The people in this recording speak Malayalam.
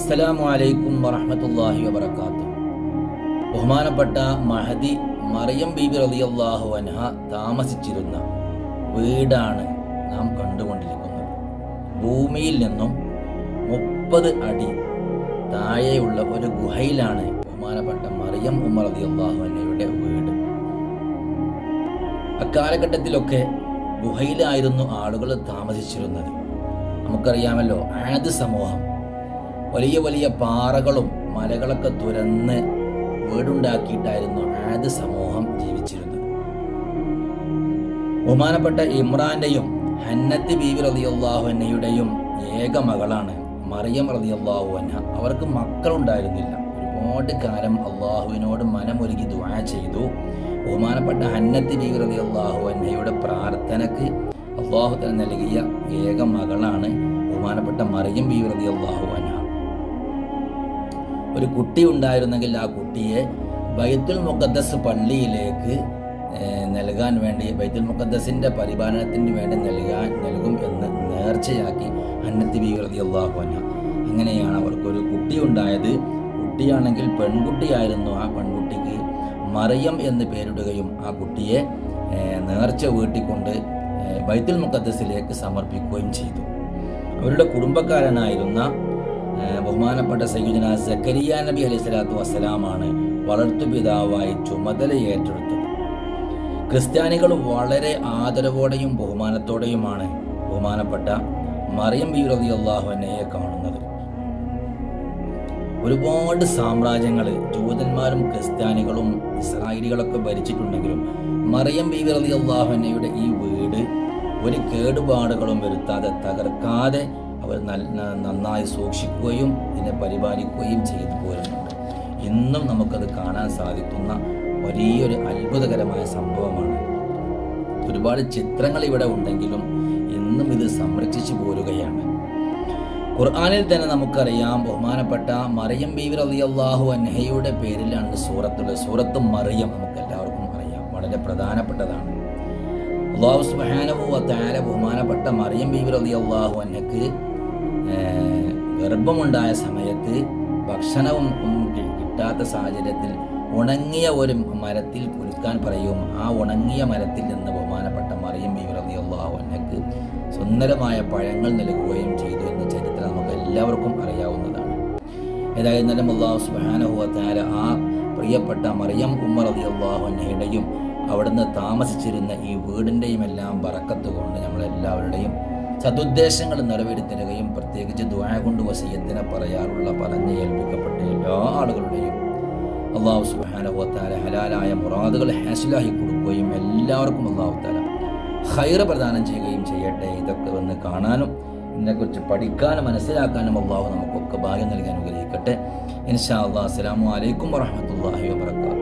അസ്സലാമു അലൈക്കും വറഹ്മത്തുള്ളാഹി വബറകാതുഹു. ബഹുമാനപ്പെട്ട മഹദി മറിയം ബീബി റളിയല്ലാഹു അൻഹ താമസിച്ചിരുന്ന വീടാണ് നാം കണ്ടുകൊണ്ടിരിക്കുന്നത്. ഭൂമിയിൽ നിന്നും മുപ്പത് അടി താഴെയുള്ള ഒരു ഗുഹയിലാണ് ബഹുമാനപ്പെട്ട മറിയം ഉമർ റളിയല്ലാഹു അൻഹയുടെ വീട്. അക്കാലഘട്ടത്തിലൊക്കെ ഗുഹയിലായിരുന്നു ആളുകൾ താമസിച്ചിരുന്നത്. നമുക്കറിയാമല്ലോ ആദ് സമൂഹം വലിയ വലിയ പാറകളും മലകളൊക്കെ തുരന്ന് വീടുണ്ടാക്കിയിട്ടായിരുന്നു ആദ് സമൂഹം ജീവിച്ചിരുന്നത്. ബഹുമാനപ്പെട്ട ഇമ്രാന്റെയും ഹന്നത്ത് ബീവി റളിയല്ലാഹു അൻഹയുടെയും ഏക മകളാണ് മറിയം റളിയല്ലാഹു അൻഹ. അവർക്ക് മക്കളുണ്ടായിരുന്നില്ല. ഒരുപാട് കാലം അള്ളാഹുവിനോട് മനമൊരുക്കി ദുആ ചെയ്തു. ബഹുമാനപ്പെട്ട ഹന്നത്ത് ബീവി റളിയല്ലാഹു അൻഹയുടെ പ്രാർത്ഥനക്ക് അള്ളാഹു തന്നെ നൽകിയ ഏക മകളാണ് ബഹുമാനപ്പെട്ട മറിയം ബീവി റളിയല്ലാഹു അൻഹ. ഒരു കുട്ടി ഉണ്ടായിരുന്നെങ്കിൽ ആ കുട്ടിയെ ബൈത്തുൽ മുഖദ്ദസ് പള്ളിയിലേക്ക് നൽകാൻ വേണ്ടി ബൈത്തുൽ മുഖദ്ദസിന്റെ പരിപാലനത്തിന് വേണ്ടി നൽകാൻ നൽകും എന്ന് നേർച്ചയാക്കി അന്നത്തി ബി റളിയല്ലാഹു അൻഹ. അങ്ങനെയാണ് അവർക്കൊരു കുട്ടി ഉണ്ടായത്. കുട്ടിയാണെങ്കിൽ പെൺകുട്ടിയായിരുന്നു. ആ പെൺകുട്ടിക്ക് മറിയം എന്ന് പേരിടുകയും ആ കുട്ടിയെ നേർച്ച വീട്ടിക്കൊണ്ട് ബൈത്തുൽ മുഖദ്ദസിലേക്ക് സമർപ്പിക്കുകയും ചെയ്തു. അവരുടെ കുടുംബക്കാരനായിരുന്ന ബഹുമാനപ്പെട്ട സയ്യിദന സക്കരിയ നബി അലൈഹി സ്വലാത്തു വസ്സലാമാണ് വളർത്തുപിതാവായി ചുമതല ഏറ്റെടുത്തത്. ക്രിസ്ത്യാനികൾ വളരെ ആദരവോടെയും ബഹുമാനത്തോടെയുമാണ് ബഹുമാനപ്പെട്ട മറിയം ബി റതി അള്ളാഹുവിനെയെ കാണുന്നത്. ഒരുപാട് സാമ്രാജ്യങ്ങൾ ജൂതന്മാരും ക്രിസ്ത്യാനികളും ഇസ്രായേലികളൊക്കെ ഭരിച്ചിട്ടുണ്ടെങ്കിലും മറിയം ബി അള്ളാഹുവിനയുടെ ഈ വീട് ഒരു കേടുപാടുകളും വരുത്താതെ തകർക്കാതെ നന്നായി സൂക്ഷിക്കുകയും ഇതിനെ പരിപാലിക്കുകയും ചെയ്തു പോരുന്നുണ്ട്. ഇന്നും നമുക്കത് കാണാൻ സാധിക്കുന്ന വലിയൊരു അത്ഭുതകരമായ സംഭവമാണ്. ഒരുപാട് ചിത്രങ്ങൾ ഇവിടെ ഉണ്ടെങ്കിലും ഇന്നും ഇത് സംരക്ഷിച്ചു പോരുകയാണ്. ഖുർആാനിൽ തന്നെ നമുക്കറിയാം ബഹുമാനപ്പെട്ട മറിയം ബീവർ അലി അള്ളാഹു അൻഹയുടെ പേരിലാണ് സൂറത്തുള്ളത് സൂറത്ത് മറിയം നമുക്ക് എല്ലാവർക്കും അറിയാം. വളരെ പ്രധാനപ്പെട്ടതാണ്. അള്ളാഹു സുബ്ഹാനഹു വ തആല ബഹുമാനപ്പെട്ട മറിയം ബീവി അലി അള്ളാഹു ഏഹ്, ഗർഭമുണ്ടായ സമയത്ത് ഭക്ഷണവും കിട്ടാത്ത സാഹചര്യത്തിൽ ഉണങ്ങിയ ഒരു മരത്തിൽ കുലുക്കാൻ പറയും. ആ ഉണങ്ങിയ മരത്തിൽ നിന്ന് ബഹുമാനപ്പെട്ട മറിയം റളിയല്ലാഹു അൻഹക്ക് സുന്ദരമായ പഴങ്ങൾ നൽകുകയും ചെയ്തു എന്ന ചരിത്രം നമുക്ക് എല്ലാവർക്കും അറിയാവുന്നതാണ്. ഏതായിരുന്നാലും അള്ളാഹു തആല ആ പ്രിയപ്പെട്ട മറിയം ഉമ്മർ റളിയല്ലാഹു ഇടയും അവിടുന്ന് താമസിച്ചിരുന്ന ഈ വീടിന്റെയും എല്ലാം പറക്കത്തുകൊണ്ട് നമ്മളെല്ലാവരുടെയും സതുദ്ദേശങ്ങൾ നിറവേറ്റിത്തരുകയും പ്രത്യേകിച്ച് ദ്വായ കൊണ്ട് വസീയത്തിനെ പറയാറുള്ള പറഞ്ഞ് ഏൽപ്പിക്കപ്പെട്ട എല്ലാ ആളുകളുടെയും അള്ളാഹു സുബാനുഭവത്താല ഹലാലായ മുറാദുകൾ ഹാസിലാക്കി കൊടുക്കുകയും എല്ലാവർക്കും അള്ളാഹുത്താല ഹൈറ പ്രദാനം ചെയ്യുകയും ചെയ്യട്ടെ. ഇതൊക്കെ വന്ന് കാണാനും ഇതിനെക്കുറിച്ച് പഠിക്കാനും മനസ്സിലാക്കാനും അള്ളാഹു നമുക്കൊക്കെ ഭാഗ്യം നൽകാൻ അനുഗ്രഹിക്കട്ടെ. ഇൻഷാ അള്ളാഹ് അസ്സലാമു അലൈക്കും വറഹമത്തല്ലാഹി വാബർക്കാത്തു